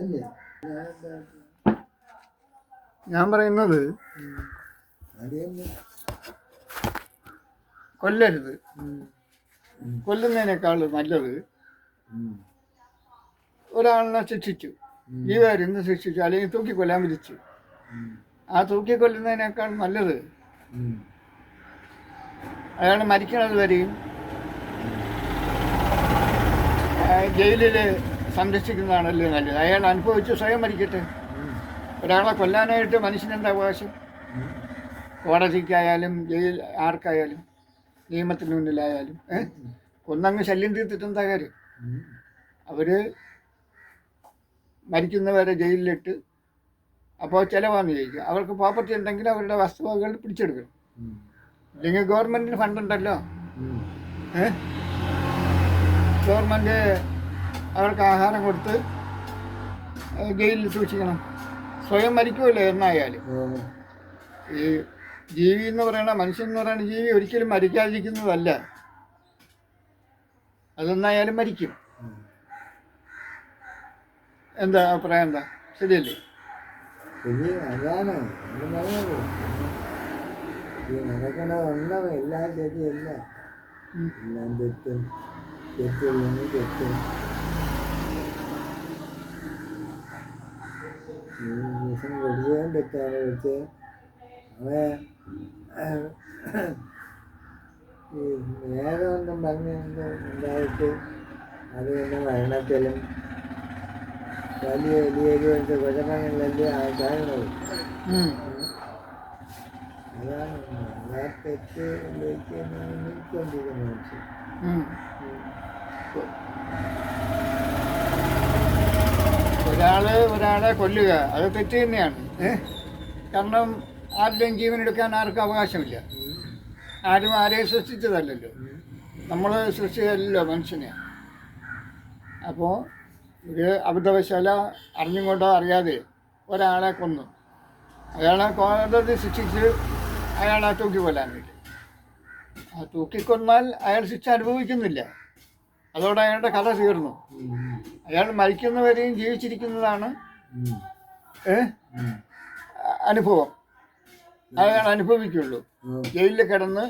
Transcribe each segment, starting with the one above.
അല്ലേ? ഞാൻ പറയുന്നത് കൊല്ലരുത്. കൊല്ലുന്നതിനേക്കാൾ നല്ലത് ഒരാളിനെ ശിക്ഷിച്ചു. ജീവകാരിന്ന് ശിക്ഷിച്ചു? അല്ലെങ്കിൽ തൂക്കിക്കൊല്ലാൻ വിധിച്ചു. ആ തൂക്കിക്കൊല്ലുന്നതിനേക്കാൾ നല്ലത് അയാൾ മരിക്കണത് വരെയും ജയിലിൽ സംരക്ഷിക്കുന്നതാണല്ലോ നല്ലത്. അയാൾ അനുഭവിച്ച് സ്വയം മരിക്കട്ടെ. ഒരാളെ കൊല്ലാനായിട്ട് മനുഷ്യനെന്താ അവകാശം? കോടതിക്കായാലും ജയിൽ ആർക്കായാലും നിയമത്തിന് മുന്നിലായാലും കൊന്നങ്ങ് ശല്യം തീർത്തിട്ടെന്താ കാര്യം? അവർ മരിക്കുന്നവരെ ജയിലിലിട്ട് അപ്പോൾ ചിലവാന്ന് ചോദിക്കും. അവർക്ക് പ്രോപ്പർട്ടി ഉണ്ടെങ്കിൽ അവരുടെ വസ്തുവകകൾ പിടിച്ചെടുക്കണം. ഗവൺമെന്റിന് ഗവൺമെന്റിന് ഫണ്ടുണ്ടല്ലോ ഏ? ഗവൺമെന്റ് അവർക്ക് ആഹാരം കൊടുത്ത് ജയിലിൽ സൂക്ഷിക്കണം. സ്വയം മരിക്കുമല്ലോ എന്നായാലും. ഈ ജീവി എന്ന് പറയുന്ന മനുഷ്യൻ എന്ന് പറയുന്ന ജീവി ഒരിക്കലും മരിക്കാതിരിക്കുന്നതല്ല. അതെന്നായാലും മരിക്കും. എന്താ അഭിപ്രായം എന്താ? ശരിയല്ലേ? ശരി അതാണ്. അത് പറഞ്ഞത് ഈ നടക്കണ ഒന്നും എല്ലാം ശരിയല്ല. എല്ലാം തെറ്റും. ദിവസം കൊടുക്കാൻ തെറ്റാണ് വെച്ച് അവനെ ഈ വേദമൊന്നും പറഞ്ഞുകൊണ്ട് ഉണ്ടായിട്ട് അത് പിന്നെ മരണത്തിലും വലിയ വലിയ വലിയ കുഴപ്പങ്ങളിലല്ലേ ആ കാണുന്നത്. അതാണ് ആ തെറ്റ് നീക്കൊണ്ടിരിക്കുന്ന മനുഷ്യൻ ഉം. ഒരാൾ ഒരാളെ കൊല്ലുക. അത് തെറ്റ് തന്നെയാണ്. കാരണം ആരുടെയും ജീവൻ എടുക്കാൻ ആർക്കും അവകാശമില്ല. ആരും ആരെയും സൃഷ്ടിച്ചതല്ലല്ലോ. നമ്മൾ സൃഷ്ടിച്ചതല്ലോ മനുഷ്യനെ. അപ്പോൾ ഒരു അബദ്ധവശാല അറിഞ്ഞും കൊണ്ടോ അറിയാതെ ഒരാളെ കൊന്നു. അയാളെ കോടതി ശിക്ഷിച്ച് അയാളെ തൂക്കിക്കൊല്ലാൻ വേണ്ടി. ആ തൂക്കിക്കൊന്നാൽ അയാൾ ശിക്ഷ അനുഭവിക്കുന്നില്ല. അതോടെ അയാളുടെ കഥ തീർന്നു. അയാൾ മരിക്കുന്നവരെയും ജീവിച്ചിരിക്കുന്നതാണ്? അനുഭവം. അയാൾ അനുഭവിക്കുള്ളൂ. ജയിലിൽ കിടന്ന്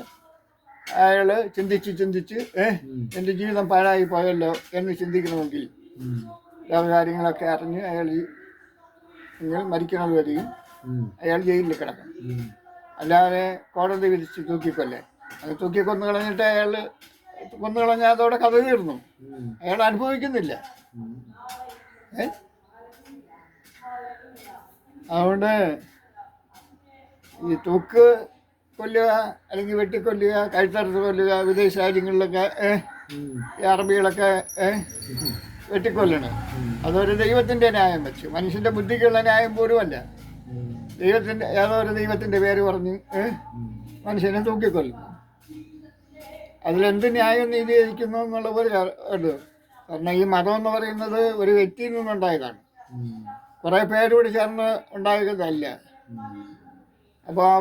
അയാൾ ചിന്തിച്ച് ചിന്തിച്ച് ഏഹ് എന്റെ ജീവിതം പാഴായി പോയല്ലോ എന്ന് ചിന്തിക്കണമെങ്കിൽ കാര്യങ്ങളൊക്കെ അറിഞ്ഞ് അയാൾ മരിക്കുന്നത് വരെയും അയാൾ ജയിലിൽ കിടക്കണം. അല്ലാതെ കോടതി വിധിച്ച് തൂക്കിക്കൊല്ലേ? അത് തൂക്കിക്കൊന്ന് കൊന്നു കളഞ്ഞിട്ട് അയാൾ കൊന്നു കളഞ്ഞാൽ അതോടെ കഥ തീർന്നു. അയാൾ അനുഭവിക്കുന്നില്ല. ഏ? അതുകൊണ്ട് ഈ തൂക്ക് കൊല്ലുക അല്ലെങ്കിൽ വെട്ടിക്കൊല്ലുക കഴുത്തറുത്ത് കൊല്ലുക വിദേശ രാജ്യങ്ങളിലൊക്കെ അറബികളൊക്കെ വെട്ടിക്കൊല്ലണം. അതൊരു ദൈവത്തിന്റെ ന്യായം വെച്ച്. മനുഷ്യന്റെ ബുദ്ധിക്കുള്ള ന്യായം പോലുമല്ല. ദൈവത്തിന്റെ ഏതോ ഒരു ദൈവത്തിന്റെ പേര് പറഞ്ഞ് മനുഷ്യനെ തൂക്കിക്കൊല്ലുന്നു. അതിലെന്ത് ന്യായം നീതീകരിക്കുന്നു എന്നുള്ള ഒരു ഇത്. കാരണം ഈ മതം എന്ന് പറയുന്നത് ഒരു വ്യക്തിയിൽ നിന്നുണ്ടായതാണ്. കുറേ പേരോട് ചേർന്ന് ഉണ്ടായതല്ല. അപ്പോൾ ആ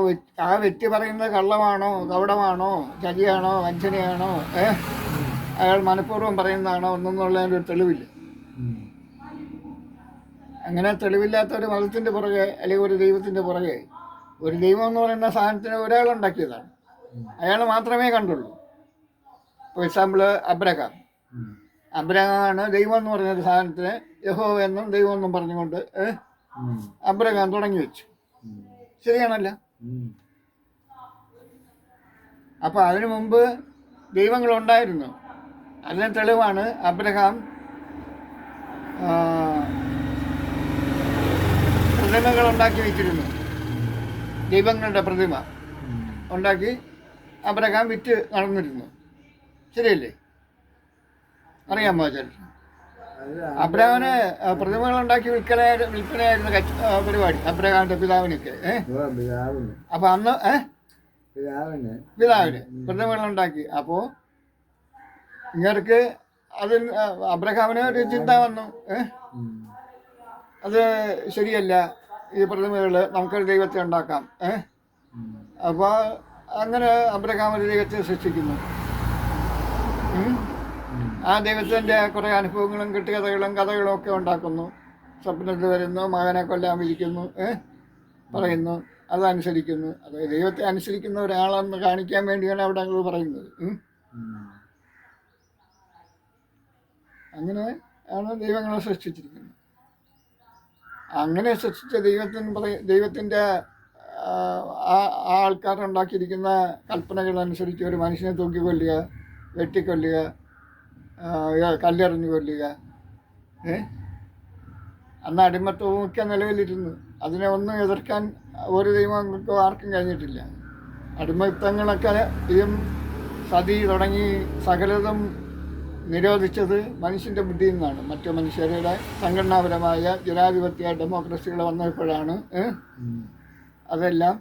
ആ വ്യക്തി പറയുന്നത് കള്ളമാണോ കവടമാണോ ചതിയാണോ വഞ്ചനയാണോ ഏ? അയാൾ മനഃപൂർവം പറയുന്നതാണോ ഒന്നെന്നുള്ളതിന്റെ ഒരു തെളിവില്ല. അങ്ങനെ തെളിവില്ലാത്ത ഒരു മതത്തിന്റെ പുറകെ അല്ലെങ്കിൽ ഒരു ദൈവത്തിന്റെ പുറകെ ഒരു ദൈവം എന്ന് പറയുന്ന സാധനത്തിന് ഒരാൾ ഉണ്ടാക്കിയതാണ്. അയാൾ മാത്രമേ കണ്ടുള്ളൂ. ഫോർ എക്സാമ്പിൾ അബ്രഹാം അബ്രഹാമാണ് ദൈവം എന്ന് പറഞ്ഞ ഒരു സാധനത്തിന് യഹോ എന്നും ദൈവം എന്നും പറഞ്ഞുകൊണ്ട് അബ്രഹാം തുടങ്ങി വെച്ചു. ശരിയാണല്ലോ? അപ്പൊ അതിനു മുമ്പ് ദൈവങ്ങളുണ്ടായിരുന്നു. അതിന് തെളിവാണ് അബ്രഹാം പ്രതിമകൾ ഉണ്ടാക്കി വെച്ചിരുന്നു. ദൈവങ്ങളുടെ പ്രതിമ ഉണ്ടാക്കി അബ്രഹാം വിറ്റ് നടന്നിരുന്നു ശരിയല്ലേ? അറിയാമോ ചേട്ടൻ അബ്രഹാമിന് പ്രതിമകൾ ഉണ്ടാക്കി വിൽക്കല വിൽപ്പനയായിരുന്നു പരിപാടി. അബ്രഹാമിന്റെ പിതാവിനൊക്കെ അപ്പൊ അന്ന് പിതാവിന് പ്രതിമകൾ ഉണ്ടാക്കി. അപ്പോ ഇങ്ങർക്ക് അതിൽ അബ്രഹാമിന് ഒരു ചിന്ത വന്നു അത് ശരിയല്ല ഈ പ്രതിമകൾ നമുക്കൊരു ദൈവത്തെ ഉണ്ടാക്കാം അപ്പോൾ അങ്ങനെ അബ്രഹാം ഒരു ദൈവത്തെ സൃഷ്ടിക്കുന്നു. ആ ദൈവത്തിന്റെ കുറേ അനുഭവങ്ങളും കെട്ടുകഥകളും കഥകളും ഒക്കെ ഉണ്ടാക്കുന്നു. സ്വപ്നത്തിൽ വരുന്നു മകനെ കൊല്ലാൻ വിളിക്കുന്നു ഏഹ് പറയുന്നു അതനുസരിക്കുന്നു അത് ദൈവത്തെ അനുസരിക്കുന്ന ഒരാളെന്ന് കാണിക്കാൻ വേണ്ടിയാണ് അവിടെ അങ്ങ് പറയുന്നത്. അങ്ങനെ ആണ് ദൈവങ്ങളെ സൃഷ്ടിച്ചിരിക്കുന്നത്. അങ്ങനെ സൃഷ്ടിച്ച ദൈവത്തിന് പറയ ദൈവത്തിന്റെ ആ കൽപ്പനകൾ കൽപ്പനകളനുസരിച്ച് ഒരു മനുഷ്യനെ തൂക്കി കൊല്ലുക വെട്ടിക്കൊല്ലുക കല്ലെറിഞ്ഞു കൊല്ലുക ഏ? അന്ന് അടിമത്വവും ഒക്കെ നിലവിലിരുന്നു. അതിനെ ഒന്നും എതിർക്കാൻ ഒരു ദൈവങ്ങൾക്കും ആർക്കും കഴിഞ്ഞിട്ടില്ല. അടിമത്തങ്ങളൊക്കെ ഇതും സതി തുടങ്ങി സകലതും നിരോധിച്ചത് മനുഷ്യന്റെ ബുദ്ധിയിൽ നിന്നാണ്. മറ്റു മനുഷ്യരുടെ സംഘടനാപരമായ ജനാധിപത്യ ഡെമോക്രസികൾ വന്നപ്പോഴാണ് അതെല്ലാം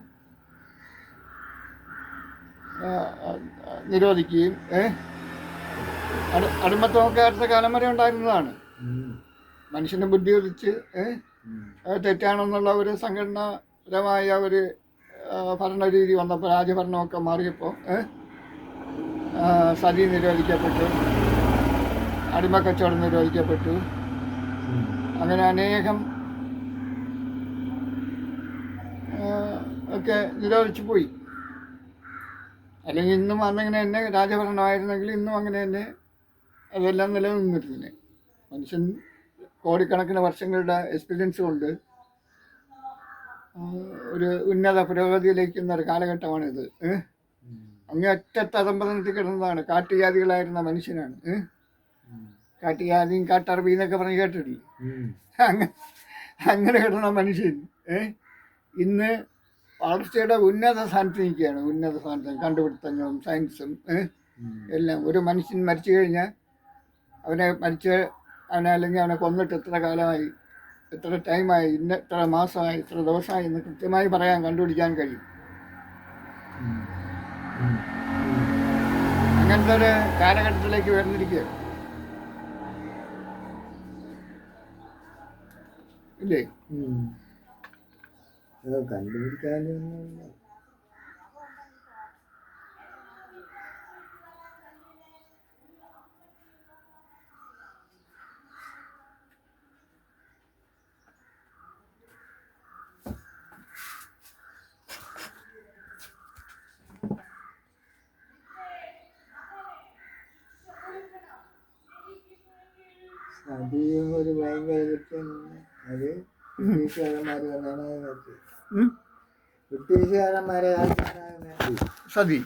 നിരോധിക്കുകയും ഏ, അടുമത്തമൊക്കെ കാലം വരെ ഉണ്ടായിരുന്നതാണ്. മനുഷ്യനെ ബുദ്ധി ഉദിച്ച് ഏ, തെറ്റാണെന്നുള്ള ഒരു സംഘടനാപരമായ ഒരു ഭരണരീതി വന്നപ്പോൾ രാജഭരണമൊക്കെ മാറിയപ്പോൾ സതി നിരോധിക്കപ്പെട്ടു. അടിമക്കച്ചവടം നിരോധിക്കപ്പെട്ടു. അങ്ങനെ അനേകം ഒക്കെ നിരോധിച്ചു പോയി. അല്ലെങ്കിൽ ഇന്നും അന്നിങ്ങനെ തന്നെ രാജഭരണമായിരുന്നെങ്കിൽ ഇന്നും അങ്ങനെ തന്നെ അതെല്ലാം നിലനിന്നിരുന്നേ മനുഷ്യൻ കോടിക്കണക്കിന് വർഷങ്ങളുടെ എക്സ്പീരിയൻസ് കൊണ്ട് ഒരു ഉന്നത പുരോഗതിയിലേക്ക് ഒരു കാലഘട്ടമാണിത്. ഏഹ് ഉം. അങ്ങേ അറ്റത്ത് അതമ്പതനത്തിൽ കിടന്നതാണ്. കാട്ടുജാതികളായിരുന്ന മനുഷ്യനാണ്. കാട്ടുജാതിയും കാട്ടറബി എന്നൊക്കെ പറഞ്ഞ് കേട്ടിട്ടില്ലേ? അങ്ങനെ അങ്ങനെ കിടന്ന മനുഷ്യൻ ഏഹ് ഇന്ന് വളർച്ചയുടെ ഉന്നത സ്ഥാനത്ത് നിൽക്കുകയാണ്. ഉന്നത സ്ഥാനത്ത് കണ്ടുപിടുത്തങ്ങളും സയൻസും എല്ലാം. ഒരു മനുഷ്യൻ മരിച്ചു കഴിഞ്ഞാൽ അവനെ മരിച്ച അവനെ അല്ലെങ്കിൽ അവനെ കൊന്നിട്ട് എത്ര കാലമായി എത്ര ടൈമായി ഇന്ന എത്ര മാസമായി ഇത്ര ദിവസമായി എന്ന് കൃത്യമായി പറയാൻ കണ്ടുപിടിക്കാൻ കഴിയും. അങ്ങനത്തെ ഒരു കാലഘട്ടത്തിലേക്ക് വരുന്നിരിക്കുകയാണ് ഇല്ലേ. അത് കണ്ടുപിടിക്കാനൊന്നുമില്ല അതിയും ഒരു ഭയങ്കര കുറ്റമാണ് അത് ബ്രിട്ടീഷുകാരന്മാർ വന്നാണ് ഉം? ബ്രിട്ടീഷുകാരന്മാരെ സതി.